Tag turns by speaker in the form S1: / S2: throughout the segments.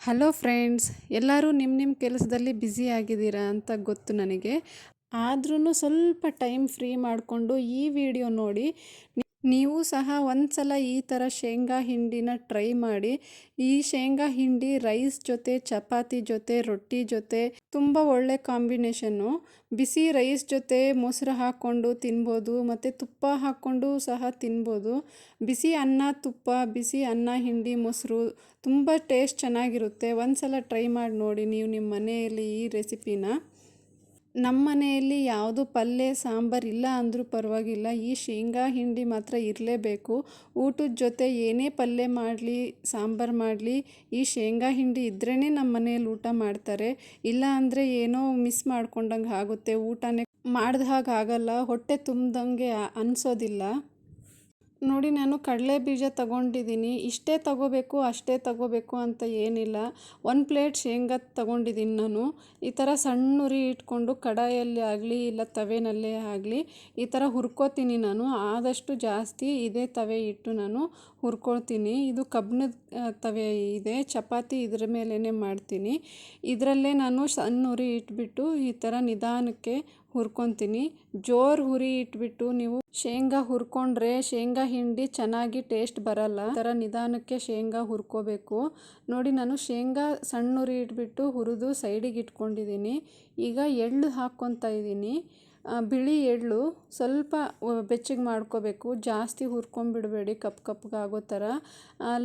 S1: Hello friends, ಎಲ್ಲರೂ ನಿಮ್ಮ ನಿಮ್ಮ ಕೆಲಸದಲ್ಲಿ ಬ್ಯುಸಿ ಆಗಿದ್ದೀರಾ ಅಂತ ಗೊತ್ತು ನನಗೆ. ಆದ್ರೂ ಸ್ವಲ್ಪ ಟೈಮ್ ಫ್ರೀ ಮಾಡಿಕೊಂಡು ಈ ವಿಡಿಯೋ ನೋಡಿ. ನೀವು ಸಹ ಒಂದು ಸಲ ಈ ಥರ ಶೇಂಗಾ ಹಿಂಡಿನ ಟ್ರೈ ಮಾಡಿ. ಈ ಶೇಂಗಾ ಹಿಂಡಿ ರೈಸ್ ಜೊತೆ, ಚಪಾತಿ ಜೊತೆ, ರೊಟ್ಟಿ ಜೊತೆ ತುಂಬ ಒಳ್ಳೆ ಕಾಂಬಿನೇಷನ್ನು ಬಿಸಿ ರೈಸ್ ಜೊತೆ ಮೊಸರು ಹಾಕ್ಕೊಂಡು ತಿನ್ಬೋದು, ಮತ್ತು ತುಪ್ಪ ಹಾಕ್ಕೊಂಡು ಸಹ ತಿನ್ಬೋದು. ಬಿಸಿ ಅನ್ನ ತುಪ್ಪ, ಬಿಸಿ ಅನ್ನ ಹಿಂಡಿ, ಮೊಸರು ತುಂಬ ಟೇಸ್ಟ್ ಚೆನ್ನಾಗಿರುತ್ತೆ. ಒಂದು ಸಲ ಟ್ರೈ ಮಾಡಿ ನೋಡಿ ನೀವು ನಿಮ್ಮ ಮನೆಯಲ್ಲಿ ಈ ರೆಸಿಪಿನ ನಮ್ಮ ಮನೆಯಲ್ಲಿ ಯಾವುದು ಪಲ್ಯ, ಸಾಂಬಾರು ಇಲ್ಲ ಅಂದರೂ ಪರವಾಗಿಲ್ಲ. ಈ ಶೇಂಗಾ ಹಿಂಡಿ ಮಾತ್ರ ಇರಲೇಬೇಕು. ಊಟದ ಜೊತೆ ಏನೇ ಪಲ್ಯ ಮಾಡಲಿ, ಸಾಂಬಾರು ಮಾಡಲಿ, ಈ ಶೇಂಗಾ ಹಿಂಡಿ ಇದ್ರೇ ನಮ್ಮ ಮನೆಯಲ್ಲಿ ಊಟ ಮಾಡ್ತಾರೆ. ಇಲ್ಲ ಅಂದರೆ ಏನೋ ಮಿಸ್ ಮಾಡ್ಕೊಂಡಂಗೆ ಆಗುತ್ತೆ. ಊಟನೇ ಮಾಡ್ದ ಹಾಗೆ ಆಗಲ್ಲ. ಹೊಟ್ಟೆ ತುಂಬ್ದಂಗೆ ಅನಿಸೋದಿಲ್ಲ. ನೋಡಿ, ನಾನು ಕಡಲೆ ಬೀಜ ತಗೊಂಡಿದ್ದೀನಿ. ಇಷ್ಟೇ ತಗೋಬೇಕು, ಅಷ್ಟೇ ತಗೋಬೇಕು ಅಂತ ಏನಿಲ್ಲ. ಒಂದು ಪ್ಲೇಟ್ ಶೇಂಗಾ ತಗೊಂಡಿದ್ದೀನಿ ನಾನು. ಈ ಥರ ಸಣ್ಣ ಉರಿ ಇಟ್ಕೊಂಡು ಕಡಾಯಲ್ಲಿ ಆಗಲಿ ಇಲ್ಲ ತವೆಯಲ್ಲೇ ಆಗಲಿ ಈ ಥರ ಹುರ್ಕೋತೀನಿ ನಾನು. ಆದಷ್ಟು ಜಾಸ್ತಿ ಇದೇ ತವೆ ಇಟ್ಟು ನಾನು ಹುರ್ಕೊಳ್ತೀನಿ. ಇದು ಕಬ್ಬಿಣದ ತವೆ ಇದೆ. ಚಪಾತಿ ಇದ್ರ ಮೇಲೇ ಮಾಡ್ತೀನಿ. ಇದರಲ್ಲೇ ನಾನು ಸಣ್ಣ ಉರಿ ಇಟ್ಬಿಟ್ಟು ಈ ಥರ ನಿಧಾನಕ್ಕೆ ಹುರ್ಕೊತೀನಿ. ಜೋರು ಹುರಿ ಇಟ್ಬಿಟ್ಟು ನೀವು ಶೇಂಗಾ ಹುರ್ಕೊಂಡ್ರೆ ಶೇಂಗಾ ಹಿಂಡಿ ಚೆನ್ನಾಗಿ ಟೇಸ್ಟ್ ಬರಲ್ಲ. ಥರ ನಿಧಾನಕ್ಕೆ ಶೇಂಗಾ ಹುರ್ಕೋಬೇಕು. ನೋಡಿ ನಾನು ಶೇಂಗಾ ಸಣ್ಣ ಹುರಿ ಇಟ್ಬಿಟ್ಟು ಹುರಿದು ಸೈಡಿಗೆ ಇಟ್ಕೊಂಡಿದ್ದೀನಿ ಈಗ ಎಳ್ಳು ಹಾಕ್ಕೊತಾ ಇದ್ದೀನಿ ಬಿಳಿ ಎಳ್ಳು ಸ್ವಲ್ಪ ಬೆಚ್ಚಗೆ ಮಾಡ್ಕೋಬೇಕು. ಜಾಸ್ತಿ ಹುರ್ಕೊಂಬಿಡಬೇಡಿ ಕಪ್ ಕಪ್ಗೆ ಆಗೋ ಥರ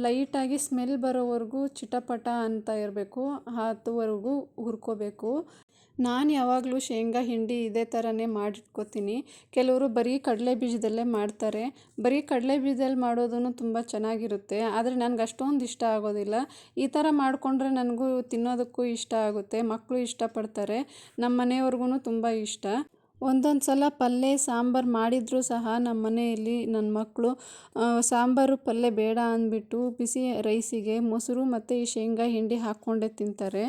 S1: ಲೈಟಾಗಿ ಸ್ಮೆಲ್ ಬರೋವರೆಗೂ ಚಿಟಪಟ ಅಂತ ಇರಬೇಕು. ಹತ್ತುವರೆಗೂ ಹುರ್ಕೋಬೇಕು. ನಾನು ಯಾವಾಗಲೂ ಶೇಂಗಾ, ಹಿಂಡಿ ಇದೇ ಥರನೇ ಮಾಡಿಟ್ಕೋತೀನಿ. ಕೆಲವರು ಬರೀ ಕಡಲೆ ಬೀಜದಲ್ಲೇ ಮಾಡ್ತಾರೆ. ಬರೀ ಕಡಲೆ ಬೀಜದಲ್ಲಿ ಮಾಡೋದೂ ತುಂಬ ಚೆನ್ನಾಗಿರುತ್ತೆ. ಆದರೆ ನನಗೆ ಅಷ್ಟೊಂದು ಇಷ್ಟ ಆಗೋದಿಲ್ಲ. ಈ ಥರ ಮಾಡಿಕೊಂಡ್ರೆ ನನಗೂ ತಿನ್ನೋದಕ್ಕೂ ಇಷ್ಟ ಆಗುತ್ತೆ. ಮಕ್ಕಳು ಇಷ್ಟಪಡ್ತಾರೆ. ನಮ್ಮ ಮನೆಯವ್ರಿಗೂ ತುಂಬ ಇಷ್ಟ. ಒಂದೊಂದು ಸಲ ಪಲ್ಯ ಸಾಂಬಾರು ಮಾಡಿದರೂ ಸಹ ನಮ್ಮ ಮನೆಯಲ್ಲಿ ನನ್ನ ಮಕ್ಕಳು ಸಾಂಬಾರು ಪಲ್ಯ ಬೇಡ ಅಂದ್ಬಿಟ್ಟು ಬಿಸಿ ರೈಸಿಗೆ ಮೊಸರು ಮತ್ತು ಈ ಶೇಂಗಾ, ಹಿಂಡಿ ಹಾಕ್ಕೊಂಡೇ ತಿಂತಾರೆ.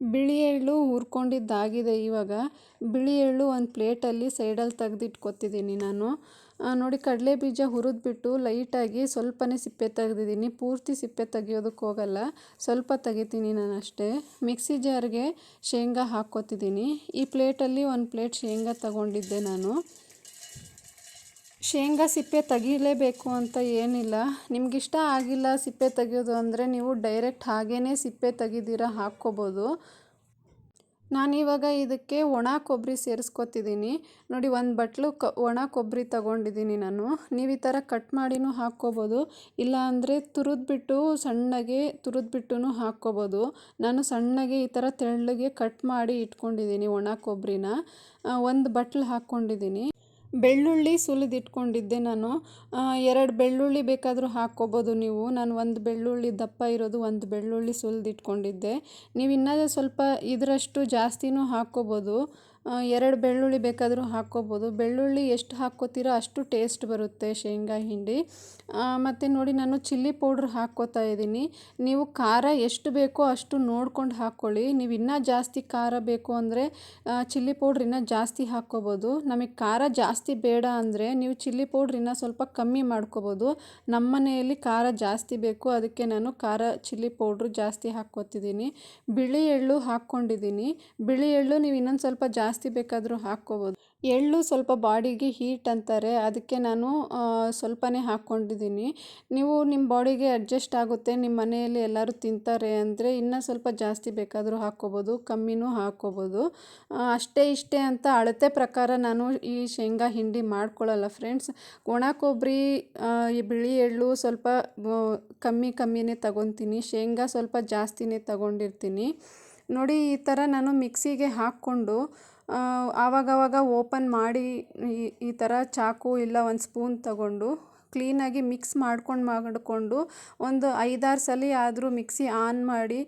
S1: ಬಿಳಿ ಎಳ್ಳು ಹುರ್ಕೊಂಡಿದ್ದಾಗಿದೆ ಇವಾಗ. ಬಿಳಿ ಎಳ್ಳು ಒಂದು ಪ್ಲೇಟಲ್ಲಿ ಸೈಡಲ್ಲಿ ತೆಗ್ದಿಟ್ಕೊತಿದ್ದೀನಿ ನಾನು. ನೋಡಿ ಕಡಲೆ ಬೀಜ ಹುರಿದ್ಬಿಟ್ಟು ಲೈಟಾಗಿ ಸ್ವಲ್ಪನೇ ಸಿಪ್ಪೆ ತೆಗ್ದಿದ್ದೀನಿ. ಪೂರ್ತಿ ಸಿಪ್ಪೆ ತೆಗಿಯೋದಕ್ಕೆ ಹೋಗಲ್ಲ. ಸ್ವಲ್ಪ ತೆಗಿತೀನಿ ನಾನು ಅಷ್ಟೇ. ಮಿಕ್ಸಿ ಜಾರ್ಗೆ ಶೇಂಗಾ ಹಾಕ್ಕೊತಿದ್ದೀನಿ. ಈ ಪ್ಲೇಟಲ್ಲಿ ಒಂದು ಪ್ಲೇಟ್ ಶೇಂಗಾ ತಗೊಂಡಿದ್ದೆ ನಾನು. ಶೇಂಗಾ ಸಿಪ್ಪೆ ತೆಗಿಲೇಬೇಕು ಅಂತ ಏನಿಲ್ಲ. ನಿಮಗಿಷ್ಟ ಆಗಿಲ್ಲ ಸಿಪ್ಪೆ ತೆಗೆಯೋದು ಅಂದರೆ ನೀವು ಡೈರೆಕ್ಟ್ ಹಾಗೇ ಸಿಪ್ಪೆ ತೆಗಿದಿರ ಹಾಕ್ಕೋಬೋದು. ನಾನಿವಾಗ ಇದಕ್ಕೆ ಒಣ ಕೊಬ್ಬರಿ ಸೇರಿಸ್ಕೊತಿದ್ದೀನಿ ನೋಡಿ, ಒಂದು ಬಟ್ಲು ಕ, ಒಣ ಕೊಬ್ಬರಿ ತಗೊಂಡಿದ್ದೀನಿ ನಾನು. ನೀವು ಈ ಥರ ಕಟ್ ಮಾಡಿನೂ ಹಾಕ್ಕೋಬೋದು. ಇಲ್ಲ ಅಂದರೆ ತುರಿದ್ಬಿಟ್ಟು ಸಣ್ಣಗೆ ತುರಿದ್ಬಿಟ್ಟು ಹಾಕ್ಕೋಬೋದು. ನಾನು ಸಣ್ಣಗೆ ಈ ಥರ ತೆಳ್ಳಗೆ ಕಟ್ ಮಾಡಿ ಇಟ್ಕೊಂಡಿದ್ದೀನಿ ಒಣ ಕೊಬ್ಬರಿನ ಒಂದು ಬಟ್ಲು ಹಾಕ್ಕೊಂಡಿದ್ದೀನಿ ಬೆಳ್ಳುಳ್ಳಿ ಸುಲಿದಿಟ್ಕೊಂಡಿದ್ದೆ ನಾನು. ಎರಡು ಬೆಳ್ಳುಳ್ಳಿ ಬೇಕಾದರೂ ಹಾಕ್ಕೋಬೋದು ನೀವು. ನಾನು ಒಂದು ಬೆಳ್ಳುಳ್ಳಿ ದಪ್ಪ ಇರೋದು ಒಂದು ಬೆಳ್ಳುಳ್ಳಿ ಸುಲಿದಿಟ್ಕೊಂಡಿದ್ದೆ. ನೀವು ಇನ್ನೂ ಸ್ವಲ್ಪ ಇದರಷ್ಟು ಜಾಸ್ತಿನೂ ಹಾಕ್ಕೋಬೋದು. ಎರಡು ಬೆಳ್ಳುಳ್ಳಿ ಬೇಕಾದರೂ ಹಾಕ್ಕೋಬೋದು. ಬೆಳ್ಳುಳ್ಳಿ ಎಷ್ಟು ಹಾಕ್ಕೋತೀರೋ ಅಷ್ಟು ಟೇಸ್ಟ್ ಬರುತ್ತೆ ಶೇಂಗಾ ಹಿಂಡಿ. ಮತ್ತು ನೋಡಿ ನಾನು ಚಿಲ್ಲಿ ಪೌಡ್ರ್ ಹಾಕ್ಕೋತಾ ಇದ್ದೀನಿ. ನೀವು ಖಾರ ಎಷ್ಟು ಬೇಕೋ ಅಷ್ಟು ನೋಡ್ಕೊಂಡು ಹಾಕ್ಕೊಳ್ಳಿ. ನೀವು ಇನ್ನೂ ಜಾಸ್ತಿ ಖಾರ ಬೇಕು ಅಂದರೆ ಚಿಲ್ಲಿ ಪೌಡ್ರ್ ಇನ್ನೂ ಜಾಸ್ತಿ ಹಾಕ್ಕೋಬೋದು. ನಮಗೆ ಖಾರ ಜಾಸ್ತಿ ಬೇಡ ಅಂದರೆ ನೀವು ಚಿಲ್ಲಿ ಪೌಡ್ರ್ ಇನ್ನೂ ಸ್ವಲ್ಪ ಕಮ್ಮಿ ಮಾಡ್ಕೋಬೋದು. ನಮ್ಮ ಮನೆಯಲ್ಲಿ ಖಾರ ಜಾಸ್ತಿ ಬೇಕು, ಅದಕ್ಕೆ ನಾನು ಖಾರ ಚಿಲ್ಲಿ ಪೌಡ್ರು ಜಾಸ್ತಿ ಹಾಕ್ಕೋತಿದ್ದೀನಿ. ಬಿಳಿ ಎಳ್ಳು ಹಾಕ್ಕೊಂಡಿದ್ದೀನಿ. ಬಿಳಿ ಎಳ್ಳು ನೀವು ಇನ್ನೊಂದು ಸ್ವಲ್ಪ ಜಾಸ್ತಿ ಬೇಕಾದರೂ ಹಾಕ್ಕೋಬೋದು. ಎಳ್ಳು ಸ್ವಲ್ಪ ಬಾಡಿಗೆ ಹೀಟ್ ಅಂತಾರೆ. ಅದಕ್ಕೆ ನಾನು ಸ್ವಲ್ಪನೇ ಹಾಕ್ಕೊಂಡಿದ್ದೀನಿ. ನೀವು ನಿಮ್ಮ ಬಾಡಿಗೆ ಅಡ್ಜಸ್ಟ್ ಆಗುತ್ತೆ. ನಿಮ್ಮ ಮನೆಯಲ್ಲಿ ಎಲ್ಲರೂ ತಿಂತಾರೆ ಅಂದರೆ ಇನ್ನೂ ಸ್ವಲ್ಪ ಜಾಸ್ತಿ ಬೇಕಾದರೂ ಹಾಕ್ಕೋಬೋದು. ಕಮ್ಮಿನೂ ಹಾಕ್ಕೋಬೋದು. ಅಷ್ಟೇ ಇಷ್ಟೇ ಅಂತ ಅಳತೆ ಪ್ರಕಾರ ನಾನು ಈ ಶೇಂಗಾ ಹಿಂಡಿ ಮಾಡ್ಕೊಳ್ಳಲ್ಲ ಫ್ರೆಂಡ್ಸ್. ಒಣ ಕೊಬ್ಬರಿ ಈ ಬಿಳಿ ಎಳ್ಳು ಸ್ವಲ್ಪ ಕಮ್ಮಿ ಕಮ್ಮಿನೇ ತಗೊತೀನಿ ಶೇಂಗಾ ಸ್ವಲ್ಪ ಜಾಸ್ತಿನೇ ತಗೊಂಡಿರ್ತೀನಿ. ನೋಡಿ ಈ ಥರ ನಾನು ಮಿಕ್ಸಿಗೆ ಹಾಕ್ಕೊಂಡು ಆವಾಗವಾಗ ಓಪನ್ ಮಾಡಿ ಈ ಈ ಥರ ಚಾಕು ಇಲ್ಲ ಒಂದು ಸ್ಪೂನ್ ತಗೊಂಡು ಕ್ಲೀನಾಗಿ ಮಿಕ್ಸ್ ಮಾಡ್ಕೊಂಡು ಮಾಡಿಕೊಂಡು ಒಂದು ಐದಾರು ಸಲ ಆದರೂ ಮಿಕ್ಸಿ ಆನ್ ಮಾಡಿ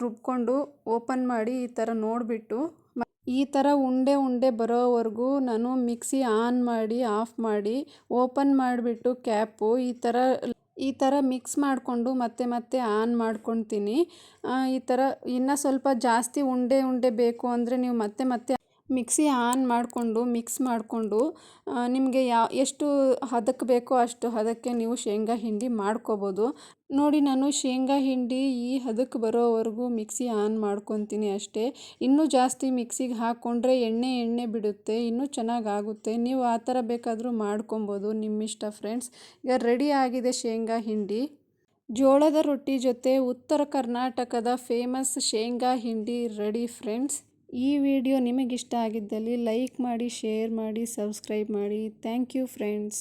S1: ರುಬ್ಕೊಂಡು ಓಪನ್ ಮಾಡಿ ಈ ಥರ ನೋಡಿಬಿಟ್ಟು ಈ ಥರ ಉಂಡೆ ಉಂಡೆ ಬರೋವರೆಗೂ ನಾನು ಮಿಕ್ಸಿ ಆನ್ ಮಾಡಿ, ಆಫ್ ಮಾಡಿ, ಓಪನ್ ಮಾಡಿಬಿಟ್ಟು ಕ್ಯಾಪು ಈ ಥರ ಈ ಥರ ಮಿಕ್ಸ್ ಮಾಡಿಕೊಂಡು ಮತ್ತೆ ಮತ್ತೆ ಆನ್ ಮಾಡ್ಕೊತೀನಿ ಈ ಥರ ಇನ್ನೂ ಸ್ವಲ್ಪ ಜಾಸ್ತಿ ಉಂಡೆ ಉಂಡೆ ಬೇಕು ಅಂದರೆ ನೀವು ಮತ್ತೆ ಮತ್ತೆ ಮಿಕ್ಸಿ ಆನ್ ಮಾಡಿಕೊಂಡು, ಮಿಕ್ಸ್ ಮಾಡಿಕೊಂಡು ನಿಮಗೆ ಯಾ, ಎಷ್ಟು ಹದಕ್ಕೆ ಬೇಕೋ ಅಷ್ಟು ಹದಕ್ಕೆ ನೀವು ಶೇಂಗಾ ಹಿಂಡಿ ಮಾಡ್ಕೋಬೋದು. ನೋಡಿ, ನಾನು ಶೇಂಗಾ ಹಿಂಡಿ ಈ ಹದಕ್ಕೆ ಬರೋವರೆಗೂ ಮಿಕ್ಸಿ ಆನ್ ಮಾಡ್ಕೊತೀನಿ ಅಷ್ಟೇ. ಇನ್ನೂ ಜಾಸ್ತಿ ಮಿಕ್ಸಿಗೆ ಹಾಕ್ಕೊಂಡ್ರೆ ಎಣ್ಣೆ ಎಣ್ಣೆ ಬಿಡುತ್ತೆ, ಇನ್ನೂ ಚೆನ್ನಾಗಾಗುತ್ತೆ. ನೀವು ಆ ಥರ ಬೇಕಾದರೂ ಮಾಡ್ಕೊಬೋದು, ನಿಮ್ಮಿಷ್ಟ ಫ್ರೆಂಡ್ಸ್. ಈಗ ರೆಡಿ ಆಗಿದೆ ಶೇಂಗಾ ಹಿಂಡಿ. ಜೋಳದ ರೊಟ್ಟಿ ಜೊತೆ ಉತ್ತರ ಕರ್ನಾಟಕದ ಫೇಮಸ್ ಶೇಂಗಾ ಹಿಂಡಿ ರೆಡಿ ಫ್ರೆಂಡ್ಸ್. ಈ ವಿಡಿಯೋ ನಿಮಗಿಷ್ಟ ಆಗಿದ್ದಲ್ಲಿ ಲೈಕ್ ಮಾಡಿ ಶೇರ್ ಮಾಡಿ ಸಬ್ಸ್ಕ್ರೈಬ್ ಮಾಡಿ. Thank you friends.